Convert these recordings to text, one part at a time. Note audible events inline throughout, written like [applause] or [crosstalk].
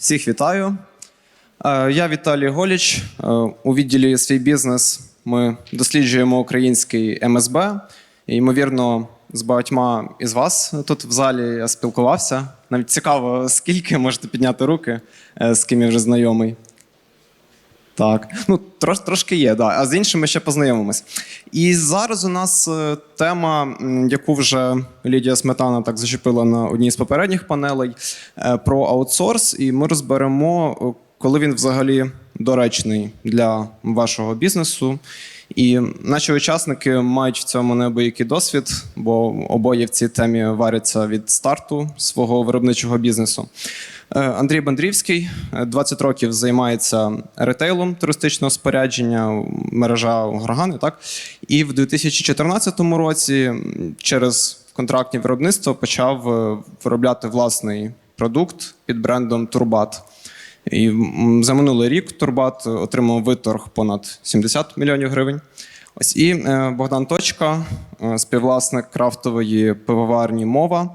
Всіх вітаю. Е, Я Віталій Голіч. Е, У відділі свій бізнес ми досліджуємо український МСБ. І, ймовірно, з багатьма із вас тут в залі я спілкувався. Навіть цікаво, скільки можете підняти руки, е, з ким я вже знайомий. Так, ну трош, трошки є, да. а з іншими ще познайомимось. І зараз у нас е, тема, яку вже Лідія Сметана так зачепила на одній з попередніх панелей, е, про аутсорс. І ми розберемо, е, коли він взагалі доречний для вашого бізнесу. І наші учасники мають в цьому неабиякий досвід, бо обоє в цій темі варяться від старту свого виробничого бізнесу. Е, Андрій Бандрівський е, 20 років займається ретейлом туристичного спорядження, мережа Горгани, так? І в 2014 році через контрактні виробництва почав е, виробляти власний продукт під брендом Турбат. І за минулий рік Турбат отримав виторг понад 70 мільйонів гривень. Ось і е, Богдан Точка, е, співвласник крафтової пивоварні мова.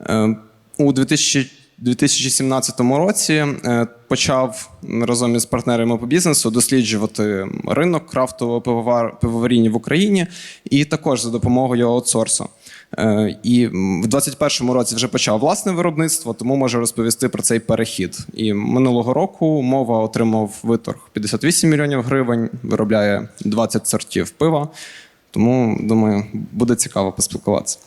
Е, У 2000 2017 році е, почав разом із партнерами по бізнесу досліджувати ринок крафтового пивовар- пивоваріння в Україні і також за допомогою аутсорсу. Е, І в 2021 році вже почав власне виробництво, тому може розповісти про цей перехід. І минулого року мова отримав виторг 58 мільйонів гривень, виробляє 20 сортів пива. Тому думаю, буде цікаво поспілкуватися.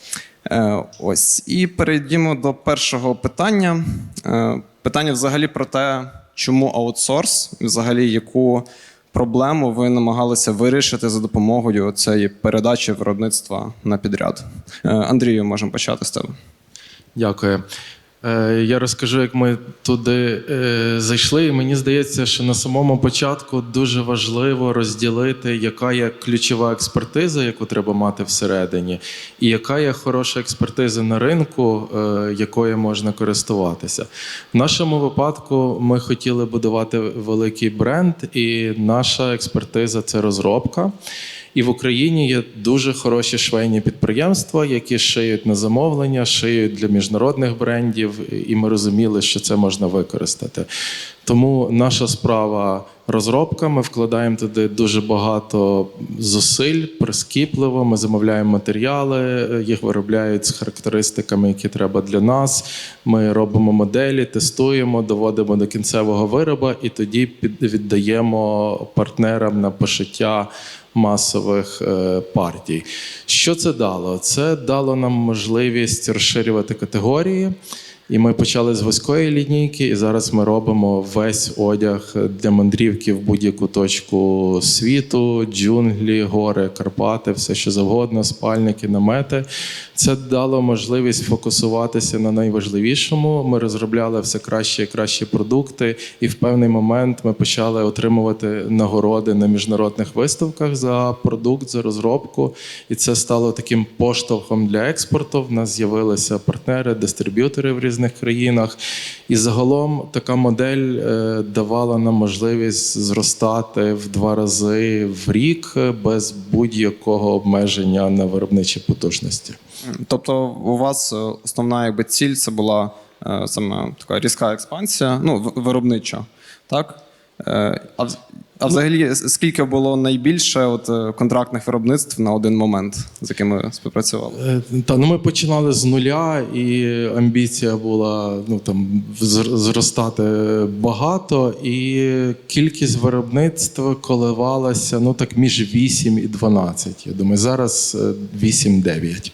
Е, ось і перейдімо до першого питання. Е, питання взагалі про те, чому аутсорс, взагалі яку проблему ви намагалися вирішити за допомогою цієї передачі виробництва на підряд. Е, Андрію, можемо почати з тебе. Дякую. Е, Я розкажу, як ми туди е, зайшли. І мені здається, що на самому початку дуже важливо розділити, яка є ключова експертиза, яку треба мати всередині, і яка є хороша експертиза на ринку, е, якою можна користуватися. В нашому випадку ми хотіли будувати великий бренд, і наша експертиза це розробка. І в Україні є дуже хороші швейні підприємства, які шиють на замовлення, шиють для міжнародних брендів, і ми розуміли, що це можна використати. Тому наша справа розробка. Ми вкладаємо туди дуже багато зусиль, прискіпливо. Ми замовляємо матеріали, їх виробляють з характеристиками, які треба для нас. Ми робимо моделі, тестуємо, доводимо до кінцевого вироба, і тоді віддаємо партнерам на пошиття масових е, партій. Що це дало? Це дало нам можливість розширювати категорії. І ми почали з вузької лінійки, і зараз ми робимо весь одяг для мандрівки в будь-яку точку світу, джунглі, гори, Карпати, все що завгодно, спальники, намети. Це дало можливість фокусуватися на найважливішому. Ми розробляли все краще і кращі продукти, і в певний момент ми почали отримувати нагороди на міжнародних виставках за продукт, за розробку. І це стало таким поштовхом для експорту. В нас з'явилися партнери, дистриб'ютори в різних країнах. І загалом така модель е, давала нам можливість зростати в два рази в рік без будь-якого обмеження на виробничі потужності. Тобто, у вас е, основна якби, ціль це була е, саме така різка експансія, ну, виробнича, так? Е, А, а взагалі, скільки було найбільше от, е, контрактних виробництв на один момент, з якими ви співпрацювали? Е, Та ну ми починали з нуля, і амбіція була ну там зростати багато, і кількість виробництв коливалася ну так між 8 і 12. Я думаю, зараз е, 8-9.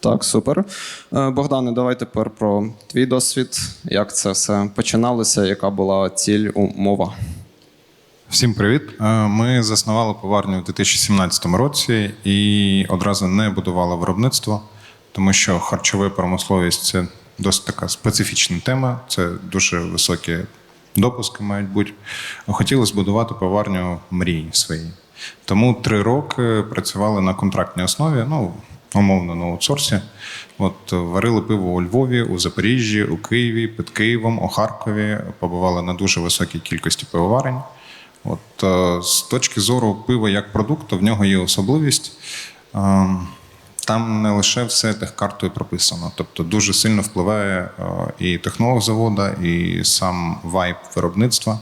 Так, супер. Е, Богдане, давай тепер про твій досвід, як це все починалося, яка була ціль умова. Всім привіт. Е, Ми заснували поварню у 2017 році і одразу не будували виробництво, тому що харчова промисловість це досить така специфічна тема. Це дуже високі допуски мають бути. Хотіли збудувати поварню мрії свої. Тому три роки працювали на контрактній основі, ну умовно на аутсорсі. От варили пиво у Львові, у Запоріжжі, у Києві, під Києвом, у Харкові. Побували на дуже високій кількості пивоварень. От е, з точки зору пива як продукту, в нього є особливість. Е, там не лише все техкартою прописано. Тобто дуже сильно впливає е, і технолог завода, і сам вайб виробництва.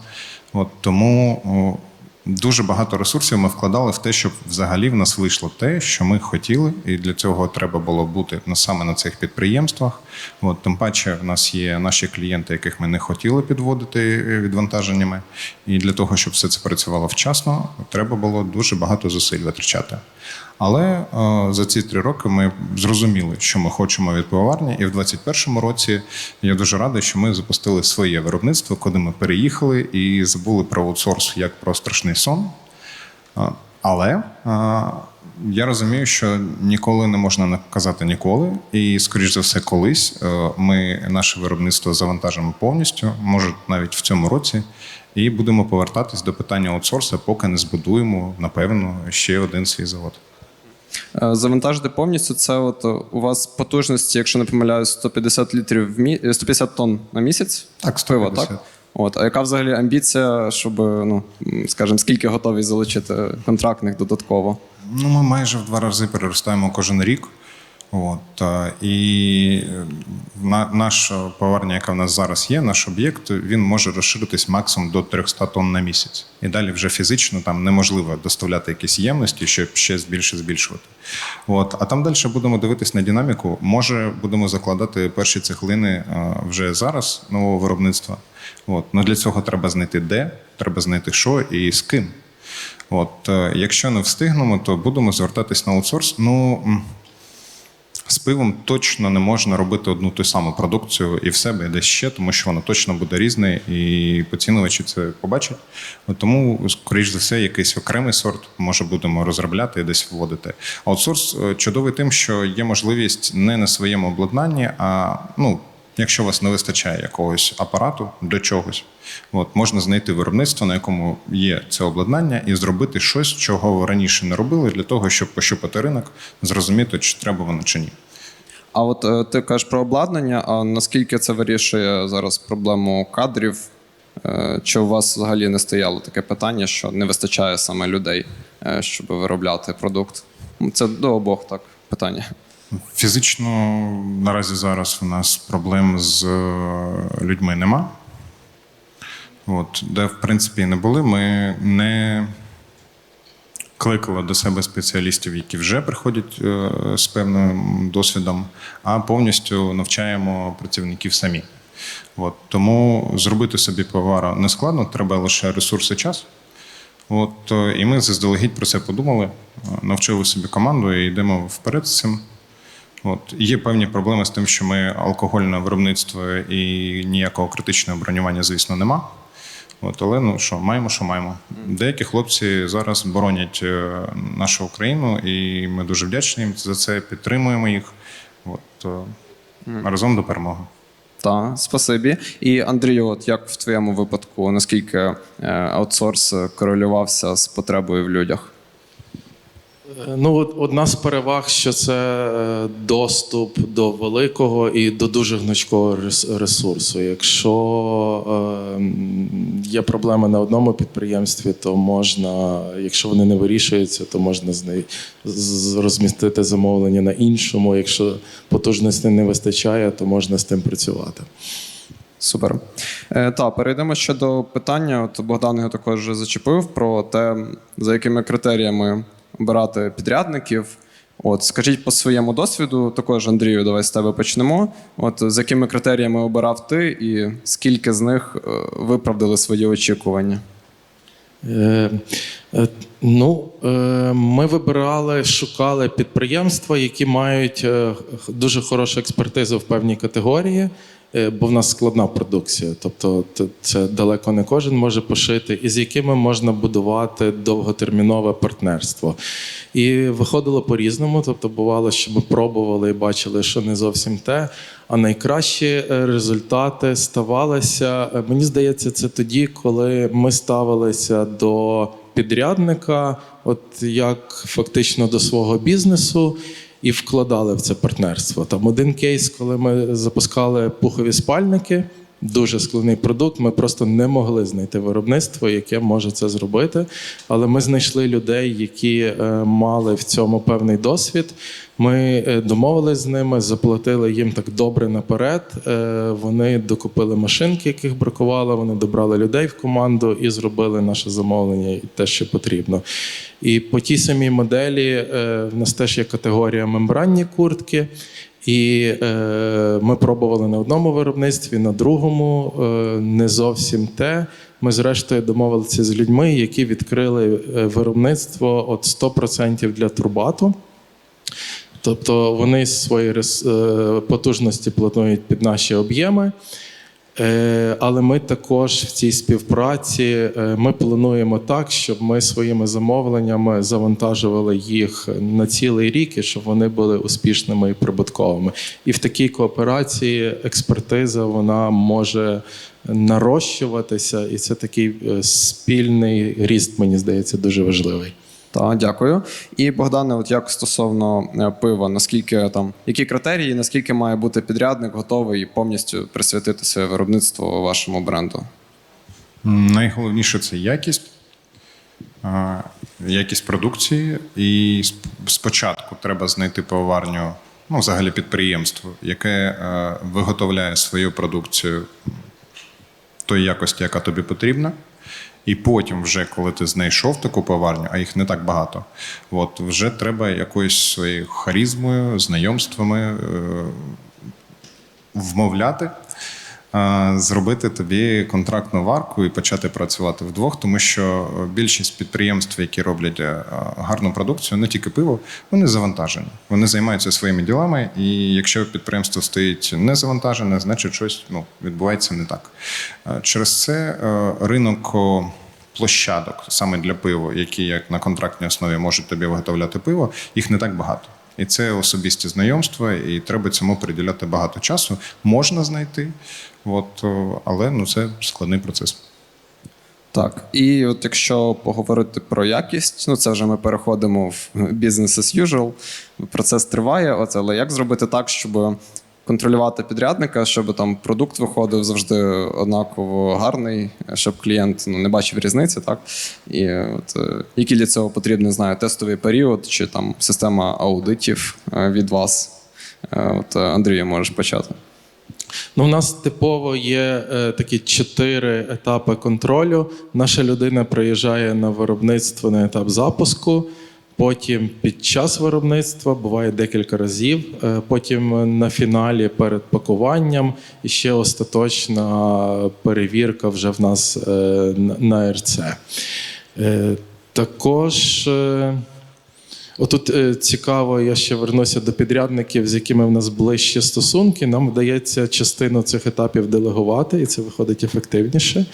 От тому дуже багато ресурсів ми вкладали в те, щоб взагалі в нас вийшло те, що ми хотіли, і для цього треба було бути на саме на цих підприємствах. От тим паче, в нас є наші клієнти, яких ми не хотіли підводити е, відвантаженнями. І для того, щоб все це працювало вчасно, треба було дуже багато зусиль витрачати. Але е, за ці три роки ми зрозуміли, що ми хочемо від пивоварні, і в 2021 році я дуже радий, що ми запустили своє виробництво, коли ми переїхали і забули про аутсорс як про страшний сон. Але а, я розумію, що ніколи не можна казати ніколи, і, скоріш за все, колись е, ми наше виробництво завантажимо повністю, може навіть в цьому році, і будемо повертатись до питання аутсорсу, поки не збудуємо, напевно, ще один свій завод. Е, Завантажити повністю це от е, у вас потужності, якщо не помиляюсь, 150 літрів в мі... е, 150 тонн на місяць. Так, пива, так? От, а яка взагалі амбіція, щоб, ну, скажімо, скільки готові залучити контрактних додатково? Ну, ми майже в два рази переростаємо кожен рік. От, е, і е, на, наша поварня, яка в нас зараз є, наш об'єкт, він може розширитись максимум до 300 тонн на місяць. І далі вже фізично там неможливо доставляти якісь ємності, щоб ще більше збільшувати. От, а там далі будемо дивитись на динаміку. Може, будемо закладати перші цеглини е, вже зараз нового виробництва. От, ну для цього треба знайти де, треба знайти що і з ким. От, якщо не встигнемо, то будемо звертатись на аутсорс. Ну з пивом точно не можна робити одну ту саму продукцію і в себе, і десь ще, тому що воно точно буде різне, і поцінувачі це побачать. Тому, скоріш за все, якийсь окремий сорт може будемо розробляти і десь вводити. Аутсорс е, чудовий тим, що є можливість не на своєму обладнанні, а ну. Якщо у вас не вистачає якогось апарату до чогось, от можна знайти виробництво, на якому є це обладнання, і зробити щось, чого ви раніше не робили, для того, щоб пощупати ринок, зрозуміти, чи треба воно чи ні. А от е, ти кажеш про обладнання, а наскільки це вирішує зараз проблему кадрів? Е, Чи у вас взагалі не стояло таке питання, що не вистачає саме людей, е, щоб виробляти продукт? Це до обох так питання. Фізично наразі зараз у нас проблем з е, людьми нема. От, де, в принципі, не були, ми не кликали до себе спеціалістів, які вже приходять е, з певним досвідом, а повністю навчаємо працівників самі. От, тому зробити собі повара не складно, треба лише ресурси час. От, е, і ми заздалегідь про це подумали, навчили собі команду і йдемо вперед з цим. От є певні проблеми з тим, що ми алкогольне виробництво і ніякого критичного бронювання, звісно, нема. От, але ну що, маємо, що маємо. Деякі хлопці зараз боронять е, нашу Україну, і ми дуже вдячні їм за це, підтримуємо їх. От, е, разом до перемоги. Так, спасибі. І Андрію, от як в твоєму випадку, наскільки е, аутсорс корелювався з потребою в людях? Е, Ну, одна з переваг, що це е, доступ до великого і до дуже гнучкого ресурсу. Якщо е, є проблеми на одному підприємстві, то можна, якщо вони не вирішуються, то можна розмістити замовлення на іншому. Якщо потужності не вистачає, то можна з тим працювати. Супер. Е, та, перейдемо ще до питання. От Богдан його також зачепив про те, за якими критеріями обирати підрядників. От, скажіть по своєму досвіду, також Андрію, давай з тебе почнемо. От з якими критеріями обирав ти, і скільки з них е, виправдали свої очікування? Е, е, Ну, е, ми вибирали, шукали підприємства, які мають е, дуже хорошу експертизу в певній категорії, бо в нас складна продукція. Тобто це далеко не кожен може пошити, і з якими можна будувати довготермінове партнерство. І виходило по-різному. Тобто, бувало, що ми пробували і бачили, що не зовсім те. А найкращі е, результати ставалися, е, мені здається, це тоді, коли ми ставилися до підрядника, от як фактично до свого бізнесу, і вкладали в це партнерство. Там один кейс, коли ми запускали пухові спальники. Дуже складний продукт. Ми просто не могли знайти виробництво, яке може це зробити. Але ми знайшли людей, які е, мали в цьому певний досвід. Ми е, домовились з ними, заплатили їм так добре наперед. Е, Вони докупили машинки, яких бракувало. Вони добрали людей в команду і зробили наше замовлення і те, що потрібно. І по тій самій моделі в нас теж є категорія мембранні куртки. І е, ми пробували на одному виробництві, на другому е, не зовсім те. Ми, зрештою, домовилися з людьми, які відкрили е, виробництво от 100% для турбату. Тобто вони свої е, потужності планують під наші об'єми. Е, Але ми також в цій співпраці е, ми плануємо так, щоб ми своїми замовленнями завантажували їх на цілий рік і щоб вони були успішними і прибутковими. І в такій кооперації експертиза вона може нарощуватися, і це такий е, спільний ріст, мені здається, дуже важливий. Та дякую. І Богдане, от як стосовно е, пива, наскільки там які критерії, наскільки має бути підрядник готовий повністю присвятити своє виробництво вашому бренду? Найголовніше це якість, якість продукції. І спочатку треба знайти пивоварню, ну, взагалі підприємство, яке е, виготовляє свою продукцію тої якості, яка тобі потрібна. І потім, вже коли ти знайшов таку поварню, а їх не так багато, от вже треба якоюсь своєю харізмою, знайомствами е, вмовляти, зробити тобі контрактну варку і почати працювати вдвох, тому що більшість підприємств, які роблять е, гарну продукцію, не тільки пиво, вони завантажені. Вони займаються своїми ділами, і якщо підприємство стоїть не завантажене, значить щось ну, відбувається не так. Е, Через це е, ринок. Площадок саме для пива, які як на контрактній основі можуть тобі виготовляти пиво, їх не так багато. І це особисті знайомства, і треба цьому приділяти багато часу. Можна знайти, от, але ну, це складний процес. Так, і от якщо поговорити про якість, ну це вже ми переходимо в business as usual. Процес триває, от, але як зробити так, щоб контролювати підрядника, щоб там продукт виходив завжди однаково гарний, щоб клієнт ну, не бачив різниці, так? І от, е, які для цього потрібен, не знаю, тестовий період чи там система аудитів е, від вас? Е, От Андрію, можеш почати. Ну, у нас типово є е, такі чотири етапи контролю. Наша людина приїжджає на виробництво на етап запуску. Потім під час виробництва буває декілька разів. е, Потім на фіналі перед пакуванням і ще остаточна перевірка вже в нас е, на- РЦ. Е, Також Отут е, цікаво, я ще вернуся до підрядників, з якими в нас ближчі стосунки. Нам вдається частину цих етапів делегувати, і це виходить ефективніше.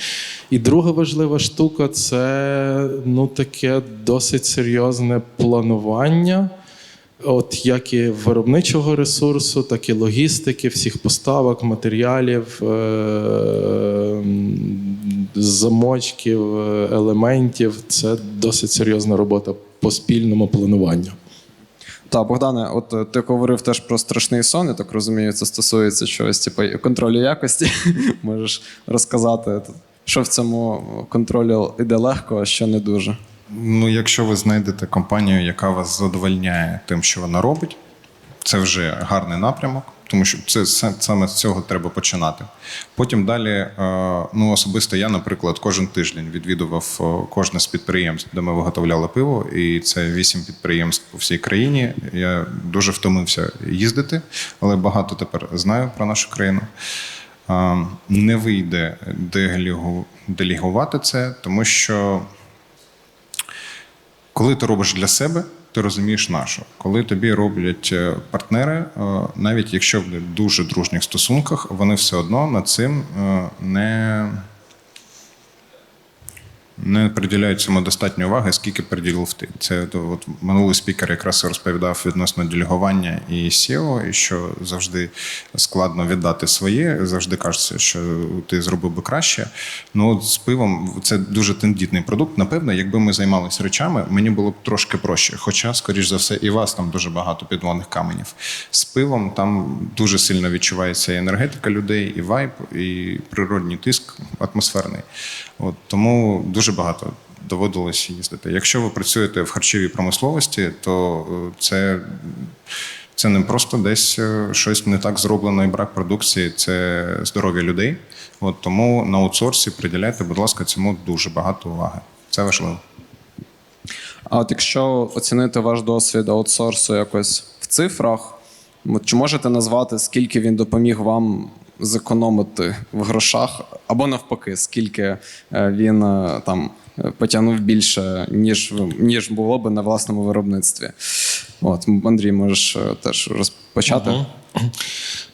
І друга важлива штука це ну, таке досить серйозне планування. От як і виробничого ресурсу, так і логістики, всіх поставок, матеріалів, е, замочків, е, елементів. Це досить серйозна робота по спільному плануванню. Так, Богдане, от е, ти говорив теж про страшний сон, я так розумію, це стосується чогось, типу контролю якості. [laughs] Можеш розказати, що в цьому контролі йде легко, а що не дуже. Ну, якщо ви знайдете компанію, яка вас задовольняє тим, що вона робить, це вже гарний напрямок, тому що це саме з цього треба починати. Потім далі, е, ну особисто я, наприклад, кожен тиждень відвідував е, кожне з підприємств, де ми виготовляли пиво, і це вісім підприємств по всій країні. Я дуже втомився їздити, але багато тепер знаю про нашу країну. Е, Не вийде делегувати це, тому що коли ти робиш для себе, ти розумієш нашу. Коли тобі роблять е, партнери, е, навіть якщо в дуже дружніх стосунках, вони все одно над цим е, не, не приділяють цьому достатньо уваги, скільки приділив ти. Це то, от минулий спікер якраз розповідав відносно делегування і SEO, і що завжди складно віддати своє. Завжди кажеться, що ти зробив би краще. Ну з пивом це дуже тендітний продукт. Напевно, якби ми займалися речами, мені було б трошки проще. Хоча, скоріш за все, і вас там дуже багато підводних каменів. З пивом там дуже сильно відчувається і енергетика людей, і вайб, і природній тиск атмосферний. От тому дуже багато доводилось їздити. Якщо ви працюєте в харчовій промисловості, то е, це. Це не просто десь е, щось не так зроблено і брак продукції, це здоров'я людей. От тому на аутсорсі приділяйте, будь ласка, цьому дуже багато уваги. Це важливо. А от якщо оцінити ваш досвід аутсорсу якось в цифрах, чи можете назвати, скільки він допоміг вам зекономити в грошах, або навпаки, скільки е, він е, там потягнув більше, ніж, ніж було би на власному виробництві? От, Андрій, можеш е, теж розпочати. Мгм.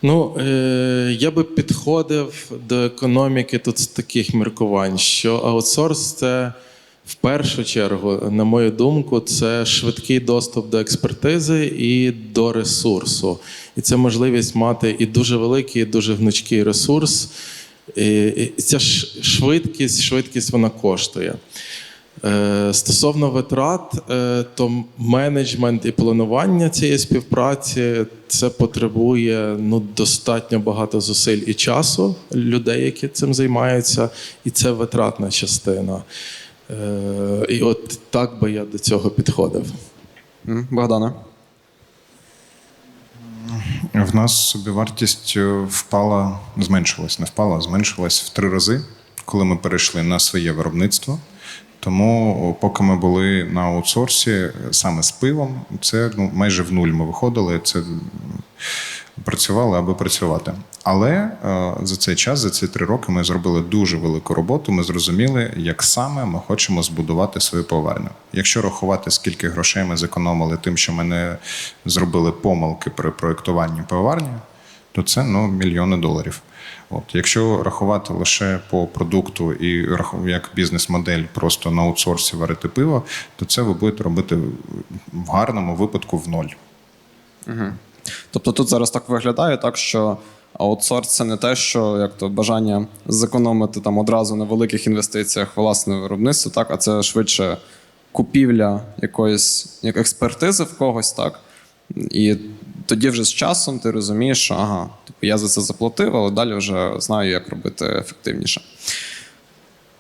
Ну, е, я би підходив до економіки тут з таких міркувань, що аутсорс це в першу чергу, на мою думку, це швидкий доступ до експертизи і до ресурсу. І це можливість мати і дуже великий, і дуже гнучкий ресурс. І ця швидкість, швидкість вона коштує. Е, Стосовно витрат, е, то менеджмент і планування цієї співпраці це потребує ну, достатньо багато зусиль і часу людей, які цим займаються, і це витратна частина. Е, І от так би я до цього підходив. М, Богдане. В нас собівартість е, впала, зменшилась, не впала, зменшилась в три рази, коли ми перейшли на своє виробництво. Тому, поки ми були на аутсорсі е, саме з пивом, це ну, майже в нуль ми виходили. Це працювали, аби працювати. Але е, за цей час, за ці три роки, ми зробили дуже велику роботу. Ми зрозуміли, як саме ми хочемо збудувати свою поварню. Якщо рахувати, скільки грошей ми зекономили тим, що ми не зробили помилки при проєктуванні поварні, то це ну, мільйони доларів. От, якщо рахувати лише по продукту і як бізнес-модель просто на аутсорсі варити пиво, то це ви будете робити в гарному випадку в ноль. Тобто тут зараз так виглядає, так що аутсорс це не те, що як то бажання зекономити там одразу на великих інвестиціях власне виробництво, так, а це швидше купівля якоїсь як експертизи в когось, так. І тоді вже з часом ти розумієш, що ага, типу, я за це заплатив, але далі вже знаю, як робити ефективніше.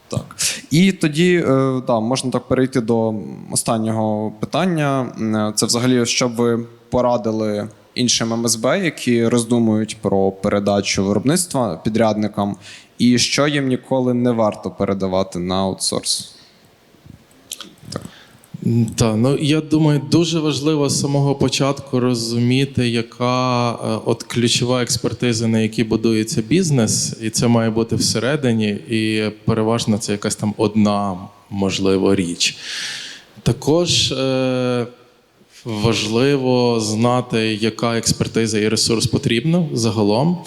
Так. І тоді е, да, можна так перейти до останнього питання. Е, Це взагалі, що б ви порадили іншим МСБ, які роздумують про передачу виробництва підрядникам, і що їм ніколи не варто передавати на аутсорс. Так, ну я думаю, дуже важливо з самого початку розуміти, яка е, от ключова експертиза, на якій будується бізнес, і це має бути всередині, і переважно це якась там одна можливо річ. Також е, важливо знати, яка експертиза і ресурс потрібно загалом.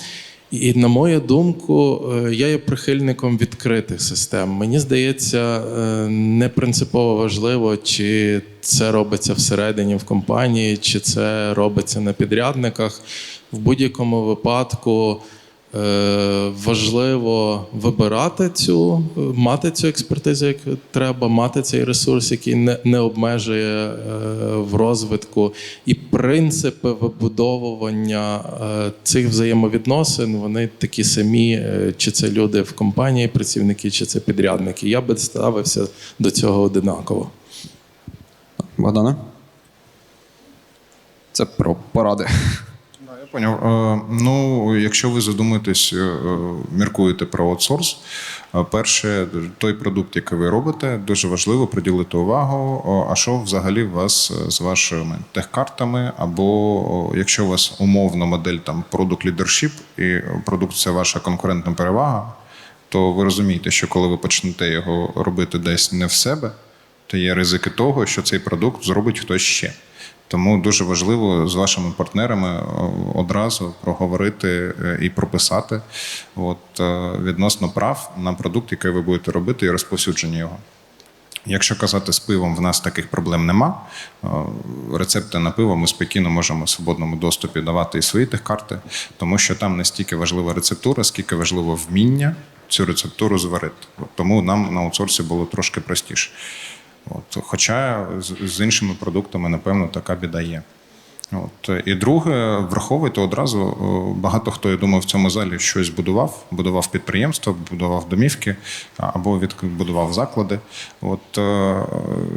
І на мою думку, е, я є прихильником відкритих систем. Мені здається, е, не принципово важливо, чи це робиться всередині в компанії, чи це робиться на підрядниках. В будь-якому випадку важливо вибирати цю, е, мати цю експертизу, як треба, мати цей ресурс, який не, не обмежує е, в розвитку. І принципи вибудовування е, цих взаємовідносин вони такі самі, е, чи це люди в компанії, працівники, чи це підрядники. Я би ставився до цього одинаково. Богдане? Це про поради. Я поняв. Е, Ну, якщо ви задумаєтесь, е, міркуєте про аутсорс, е, перше, той продукт, який ви робите, дуже важливо приділити увагу. А що взагалі у вас з вашими техкартами, або якщо у вас умовна модель там продукт leadership і продукт це ваша конкурентна перевага, то ви розумієте, що коли ви почнете його робити десь не в себе, то є ризики того, що цей продукт зробить хтось ще. Тому дуже важливо з вашими партнерами одразу проговорити е, і прописати от, е, відносно прав на продукт, який ви будете робити, і розповсюдження його. Якщо казати з пивом, в нас таких проблем нема. Е, Рецепти на пиво ми спокійно можемо в свободному доступі давати і свої карти, тому що там не стільки важлива рецептура, скільки важливо вміння цю рецептуру зварити. Тому нам на аутсорсі було трошки простіше. От, хоча з, з іншими продуктами, напевно, така біда є. От. І друге, враховуйте одразу, багато хто, я думаю, в цьому залі щось будував, будував підприємства, будував домівки або відбудував заклади. От е,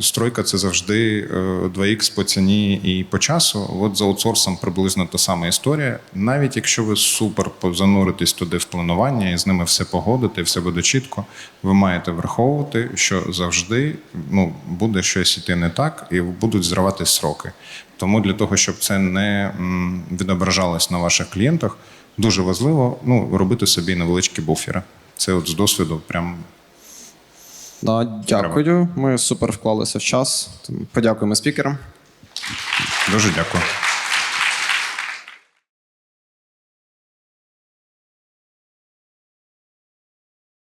стройка це завжди е, 2х по ціні і по часу. От за аутсорсом приблизно та сама історія. Навіть якщо ви супер зануритесь туди в планування і з ними все погодите, все буде чітко, ви маєте враховувати, що завжди ну, буде щось іти не так, і будуть зриватись сроки. Тому для того, щоб це не відображалось на ваших клієнтах, дуже важливо ну, робити собі невеличкі буфери. Це от з досвіду прям Да, дякую. Ми супер вклалися в час. Подякуємо спікерам. дуже дякую.